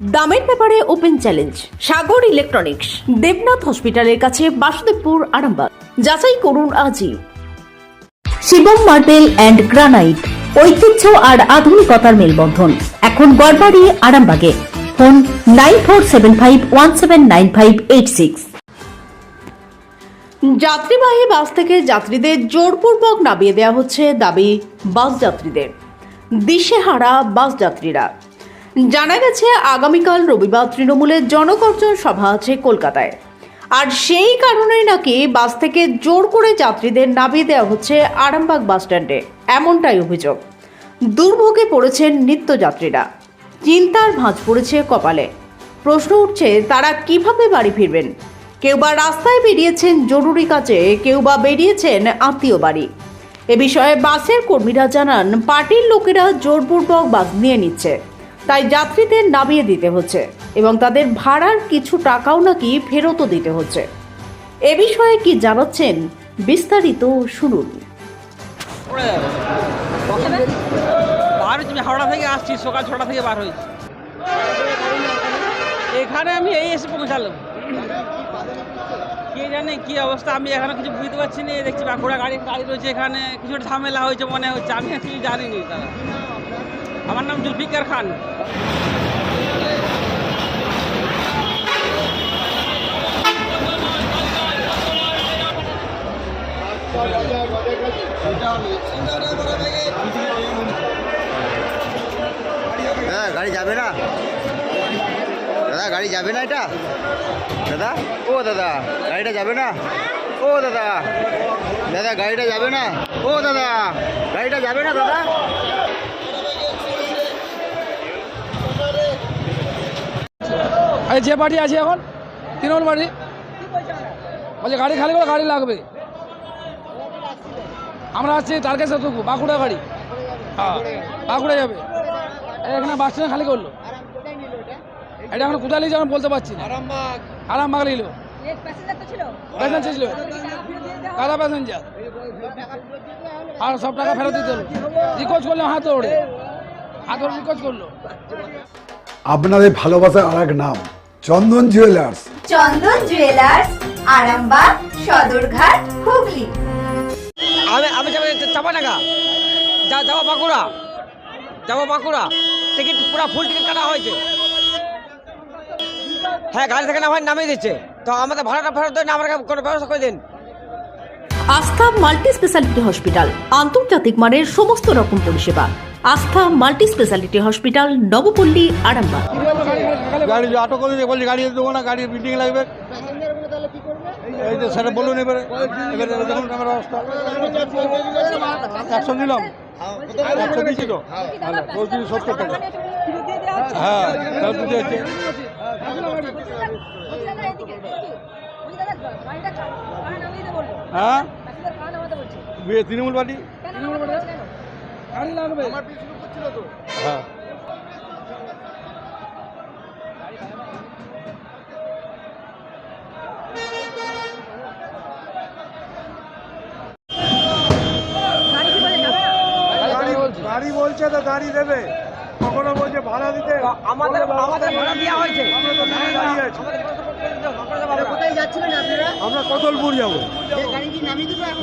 দামের ব্যাপারে open challenge, Sagar Electronics, Debnath হসপিটালের কাছে বাসুদেবপুর আরামবাগ। যাচাই করুন আজই। শিবম মার্বেল অ্যান্ড গ্রানাইট, ঐতিহ্য আর আধুনিকতার মেলবন্ধন। এখন গড়বাড়ি, আরামবাগে। Phone nine four seven five one seven nine five eight six. যাত্রীবাহী বাস থেকে যাত্রীদের জোরপূর্বক নামিয়ে দেওয়া হচ্ছে দাবি বাস যাত্রীদের। দিশেহারা বাস যাত্রীরা। জানা গেছে, আগামীকাল রবিবার তৃণমূলের জনকর্জন সভা আছে কলকাতায়। আর সেই কারণেই নাকি বাস থেকে জোর করে যাত্রীদের নামিয়ে দেওয়া হচ্ছে আরামবাগ বাস স্ট্যান্ডে। এমনটাই অভিযোগ। দুর্ভোগে পড়েছেন নিত্যযাত্রীরা। চিন্তার ভাঁজ পড়েছে কপালে। প্রশ্ন উঠছে, তারা কীভাবে বাড়ি ফিরবেন? কেউ বা রাস্তায় বেরিয়েছেন জরুরি কাজে, কেউ বা বেরিয়েছেন আত্মীয় বাড়ি। এ বিষয়ে বাসের কর্মীরা জানান, পার্টির লোকেরা জোরপূর্বক বাস নিয়ে নিচ্ছে। তাই যাত্রীদের নামিয়ে দিতে হচ্ছে এবং তাদের ভাড়ার কিছু টাকাও নাকি ফেরতও দিতে হচ্ছে। এ বিষয়ে কি জানাচ্ছেন বিস্তারিত শুনুন। বার হয়েছি হাওড়া থেকে আসছি সকাল ছটা থেকে বার হয়েছি এখানে আমি এই এসে পৌঁছালাম। কে জানে কি অবস্থা, আমি এখানে কিছু বুঝতে পারছি না। দেখছি বাঁকুড়া গাড়ি গাড়ি রয়েছে এখানে। কিছু ঝামেলা হয়েছে মনে হচ্ছে, আমি কিছু জানিনি। তারা আমার নাম জুলফিকার খান। দাদা, গাড়ি যাবে না? দাদা, গাড়ি যাবে না এটা? দাদা, ও দাদা, গাড়িটা যাবে না? ও দাদা দাদা, গাড়িটা যাবে না? ও দাদা, গাড়িটা যাবে না, দাদা? আরে যে পার্টি আছে এখন, তৃণমূল পার্টি। বলছে, গাড়ি খালি করে, গাড়ি লাগবে। আমরা আসছি তারকেশ্বর টুকু বাঁকুড়া গাড়ি। হ্যাঁ বাঁকুড়া যাবে। এখানে বাস স্ট্যান্ড খালি করল। এটা এখন কোথায় লিখছে আমি বলতে পারছি না। আরামবাগ নিল। প্যাসেঞ্জার ছিল? কারা প্যাসেঞ্জার আর সব টাকা ফেরত দিতে হলো। রিকোচ করল, হাত ওড়ে হাত ওড়ে রিকোচ করল। আপনাদের ভালোবাসার আর এক নাম। Chandan Jewellers Chandan Jewellers Arambagh Sadarghat Hooghly. আমি আমি যাব চাপা টাকা যা যাব বাঁকুড়া। যাব বাঁকুড়া। টিকিট পুরো ফুল টিকিট কাটা হয়েছে। হ্যাঁ গাড়ি থেকে না হয় নামিয়ে দিচ্ছে। তো আমাদের ভাড়াটা ফেরত দেন আমরা কোনো ব্যবস্থা করে দিন। আস্থা মাল্টি স্পেশালিটি হসপিটাল আন্তর্জাতিক মানের সমস্ত রকম পরিষেবা। Astha Multi Speciality Hospital, Nabapalli, Arambagh. গাড়ি করে বলছি গাড়ি দেবো না গাড়ি মিটিং লাগবে। এই বলুন এবারে। দেখুন অবস্থা। একশো নিলাম। একশো হ্যাঁ হ্যাঁ? বিয়ে তৃণমূল পার্টি? হ্যাঁ। গাড়ি বলছে। তো গাড়ি দেবে। কখনো বলছে ভাড়া দিতে। আমাদের আমাদের ভাড়া দেওয়া হয়েছে। আমরা কতলপুর যাব।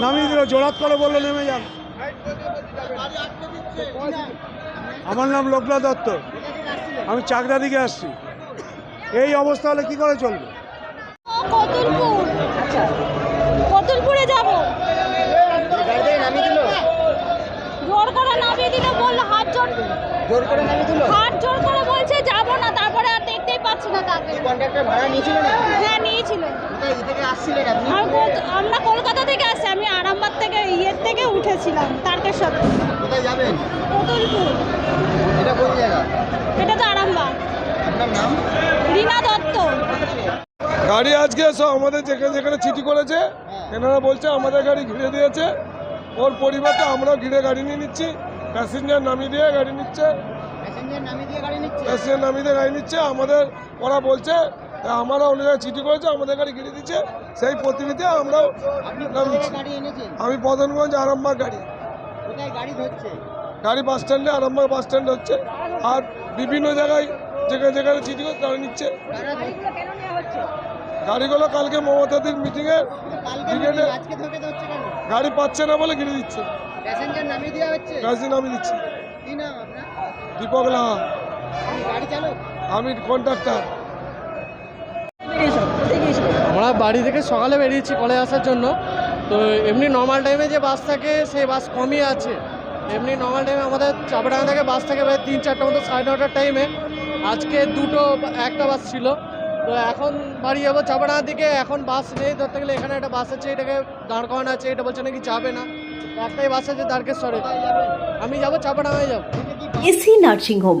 নামিয়ে দিল জোড়াত করে বলল নেমে যান। আমার নাম লোকনাথ দত্ত। আমি চাকদা দিকে আসছি। এই অবস্থা হলে কি করে চলবে? কতুলপুর? কতুলপুরে যাব? জোর করে নামিয়ে দিল বলল হাত জোর জোর করে নামিয়ে দিল? হাত জোর করে বলছে যাব না তারপরে আর দেখতেই পাচ্ছি না তাকে। কন্ট্রাক্টর ভাড়া নিয়েছিল না হ্যাঁ নিয়েছিল। কোথায়? থেকে আসছিলেন আপনি? আমরা কলকাতা থেকে আসছি আমি আরামবাগ থেকে ইয়ের থেকে উঠেছিলাম তারকেশ্বর কোথায় যাবেন? কতুলপুর এটা কোন জায়গা? এটা তো আরামবাগ। আপনার নাম? রীনা দত্ত। গাড়ি আজকে সব আমাদের যেখানে যেখানে চিঠি করেছে এনারা বলছে আমাদের গাড়ি ঘিরে দিয়েছে ওর পরিবর্তে আমরাও ঘিরে গাড়ি নিয়ে নিচ্ছি প্যাসেঞ্জার নামিয়ে দিয়ে গাড়ি নিচ্ছে। প্যাসেঞ্জার নামিয়ে দিয়ে গাড়ি নিচ্ছে? প্যাসেঞ্জার নামিয়ে দিয়ে গাড়ি নিচ্ছে আমাদের ওরা বলছে আমরা অন্য জায়গায় চিঠি করেছে আমাদের গাড়ি ঘিরে দিচ্ছে সেই প্রতিনিধি আমরাও আমি বদনগঞ্জ আরামবাগ গাড়ি। গাড়ি ধরছে? গাড়ি বাস স্ট্যান্ডে আরামবাগ বাস স্ট্যান্ড হচ্ছে। আর বিভিন্ন জায়গায় যেখানে যেখানে চিঠি করে তারা নিচ্ছে। গাড়িগুলো কালকে মমতাদির মিটিংয়ে গাড়ি পাচ্ছে না বলে ঘিরে দিচ্ছে। প্যাসেঞ্জার নামিয়ে দেওয়া হচ্ছে? গাড়ি নামিয়ে দিচ্ছে। কি নাম আপনার? দীপক লাহা। আপনি গাড়ি আমি কন্ট্রাক্টর আমরা বাড়ি থেকে সকালে বেরিয়েছি কলেজ আসার জন্য। তো এমনি নর্মাল টাইমে যে বাস থাকে, সেই বাস কমই আছে। এমনি নর্মাল টাইমে আমাদের চাপড়াঙ্গা থেকে বাস থাকে প্রায় তিন চারটার মতো, সাড়ে নটার টাইমে আজকে দুটো, একটা বাস ছিল। তো এখন বাড়ি যাব চাপড়াঙ্গার দিকে, এখন বাস নেই। ধরতে গেলে এখানে একটা বাস আছে, এটাকে দাঁড় করানো আছে। এটা বলছে নাকি যাবে না। একটাই বাস আছে দ্বারকেশ্বরে। আমি যাব, চাপড়াঙ্গায় যাব। AC nursing home.